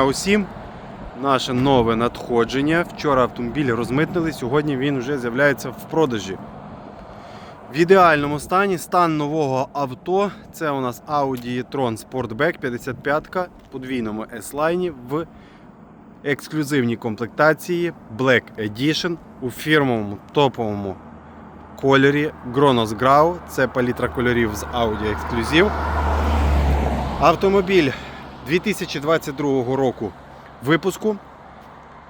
усім. Наше нове надходження. Вчора автомобіль розмитнили, сьогодні він вже з'являється в продажі. В ідеальному стані стан нового авто. Це у нас Audi e-tron Sportback 55 в подвійному S-Line в ексклюзивній комплектації Black Edition у фірмовому топовому кольорі Kronos Grau. Це палітра кольорів з Audi Exclusive. Автомобіль 2022 року випуску.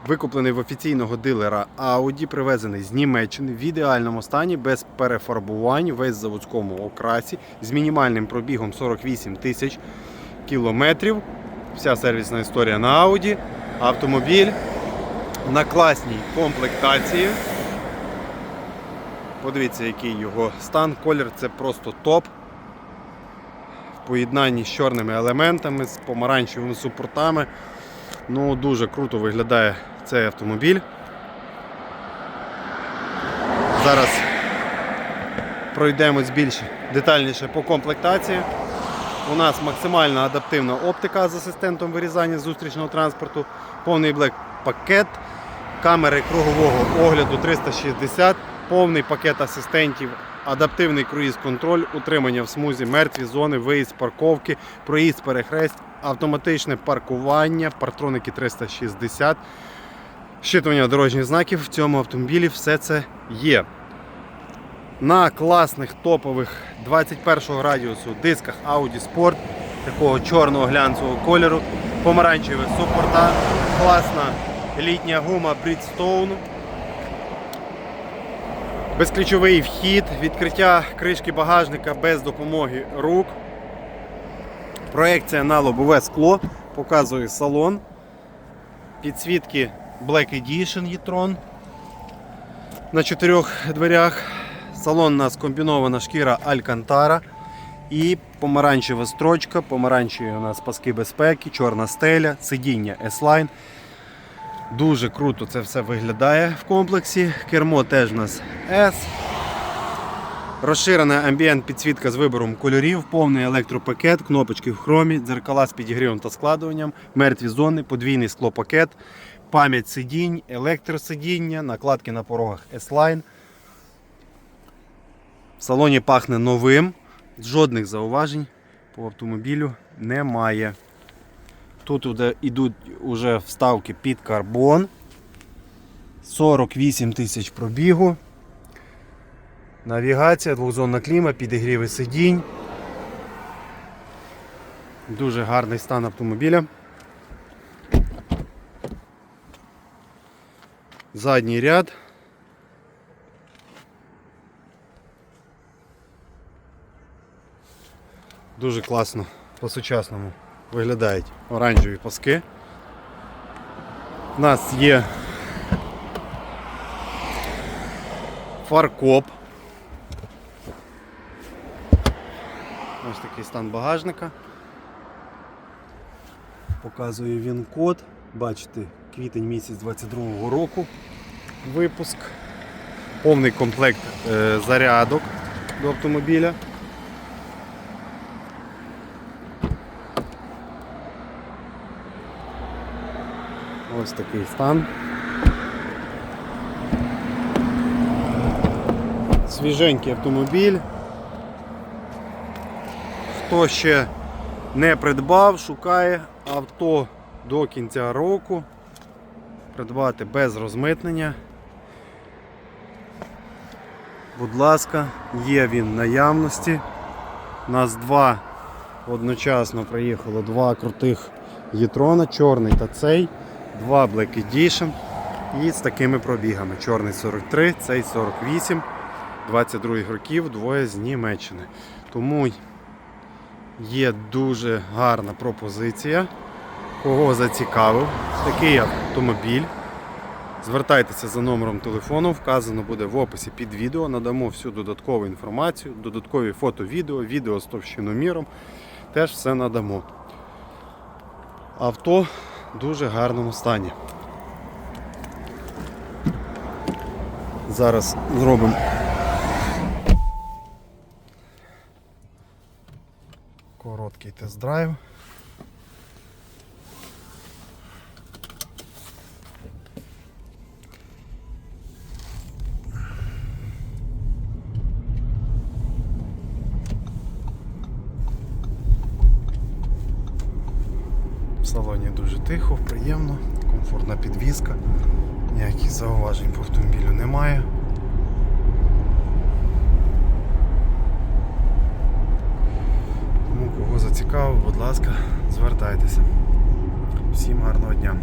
Викуплений в офіційного дилера Audi, привезений з Німеччини в ідеальному стані, без перефарбувань, весь в заводському окрасі, з мінімальним пробігом 48 тисяч кілометрів. Вся сервісна історія на Audi. Автомобіль на класній комплектації. Подивіться, який його стан. Колір це просто топ поєднанні з чорними елементами, з помаранчевими супортами. Ну, дуже круто виглядає цей автомобіль. Зараз пройдемось більш детальніше по комплектації. У нас максимально адаптивна оптика з асистентом вирізання зустрічного транспорту, повний блек пакет, камери кругового огляду 360, повний пакет асистентів, адаптивний круїз-контроль, утримання в смузі, мертві зони, виїзд парковки, проїзд перехрест, автоматичне паркування, партроники 360, щитування дорожніх знаків в цьому автомобілі все це є. На класних топових 21 радіусу дисках Audi Sport такого чорного глянцевого кольору, помаранчеві супорта, класна літня гума Bridgestone, безключовий вхід, відкриття кришки багажника без допомоги рук. Проекція на лобове скло, показує салон. Підсвітки Black Edition e-tron на чотирьох дверях. Салон у нас комбінована шкіра Алькантара і помаранчева строчка, помаранчеві у нас паски безпеки, чорна стеля, сидіння S-Line. Дуже круто це все виглядає в комплексі. Кермо теж у нас S. Розширена амбієнт підсвітка з вибором кольорів, повний електропакет, кнопочки в хромі, дзеркала з підігрівом та складуванням, мертві зони, подвійний склопакет, пам'ять сидінь, електросидіння, накладки на порогах S-Line. В салоні пахне новим, жодних зауважень по автомобілю немає. Тут йдуть уже вставки під карбон. 48 тисяч пробігу. Навігація, двохзонна кліма, підігріви сидінь. Дуже гарний стан автомобіля. Задній ряд. Дуже класно по-сучасному виглядають оранжеві паски. У нас є фаркоп. Ось такий стан багажника. Показує він код. Бачите, квітень місяць 22 року випуск. Повний комплект е, зарядок до автомобіля. Ось такий стан. Свіженький автомобіль. Хто ще не придбав, шукає авто до кінця року. Придбати без розмитнення. Будь ласка, є він в наявності. Нас два одночасно приїхало два крутих Єтрона, чорний та цей, два Black Edition і з такими пробігами. Чорний 43, цей 48, 22 років, двоє з Німеччини. Тому є дуже гарна пропозиція. Кого зацікавив такий автомобіль. Звертайтеся за номером телефону, вказано буде в описі під відео. Надамо всю додаткову інформацію, додаткові фото, відео, відео з товщиноміром. Теж все надамо. Авто дуже гарному стані. Зараз зробимо короткий тест-драйв. Салоні дуже тихо, приємно, комфортна підвізка. Ніяких зауважень по автомобілю немає. Тому кого зацікавив, будь ласка, звертайтеся. Всім гарного дня.